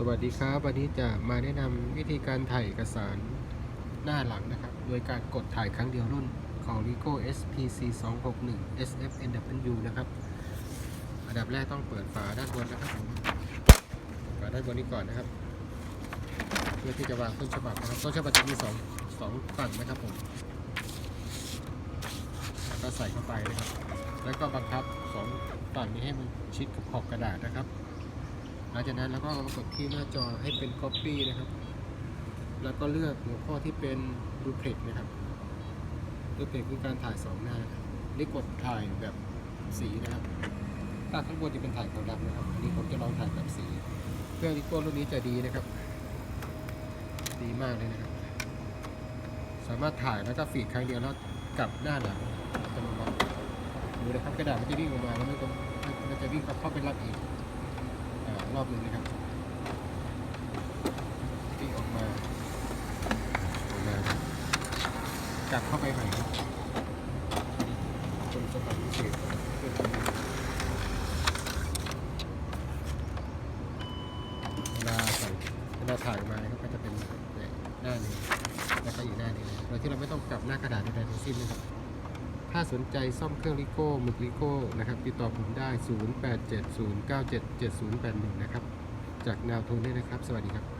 สวัสดีครับ วันนี้จะมาแนะนำวิธีการถ่ายเอกสารหน้าหลังนะครับ โดยการกดถ่ายครั้งเดียวรุ่นของ Ricoh SPC 261 SFNW นะครับ อันดับแรกต้องเปิดฝาด้านบนนะครับผมฝาด้านบนนี้ก่อนนะครับ เพื่อที่จะวางต้นฉบับนะครับต้นฉบับจะมีสองสองฝั่งนะครับผมแล้วก็ใส่เข้าไปนะครับ แล้วก็บังคับสองฝั่งนี้ให้มันชิดกับขอบกระดาษนะครับ ลังจากนั้นเราก็มากดที่หน้าจอให้เป็น Copy นะครับ แล้วก็เลือกหัวข้อที่เป็น Duplex นะครับ Duplex คือการถ่ายสองหน้านี่กดถ่ายแบบสีนะครับถ้าข้างบนจะเป็นถ่ายขาวดำนะครับอันนี้ผมจะลองถ่ายแบบสี เครื่องลิโก้รุ่นนี้จะดีนะครับ ดีมากเลยนะครับ สามารถถ่ายแล้วก็ฟีดครั้งเดียวแล้วกลับหน้าหลังอัตโนมัติดูนะครับกระดาษมันจะวิ่งออกมาแล้วมันจะวิ่งเข้าไปรับอีก รอบหนึ่งนะครับวิ่งออกมาออกมากลับเข้าไปใหม่ครับคนสมบัติพิเศษเพื่อทำเวลาใส่เวลาถ่ายออกมานะครับก็จะเป็นเนี่ยหน้านี้แล้วก็อีกหน้านี้โดยที่เราไม่ต้องกลับหน้ากระดาษใดๆทั้งสิ้นนะครับ ถ้าสนใจซ่อมเครื่องลิโก้หมึกลิโก้นะครับติดต่อผมได้ 0870977081 นะครับ จากแนวโทนด้นะครับ สวัสดีครับ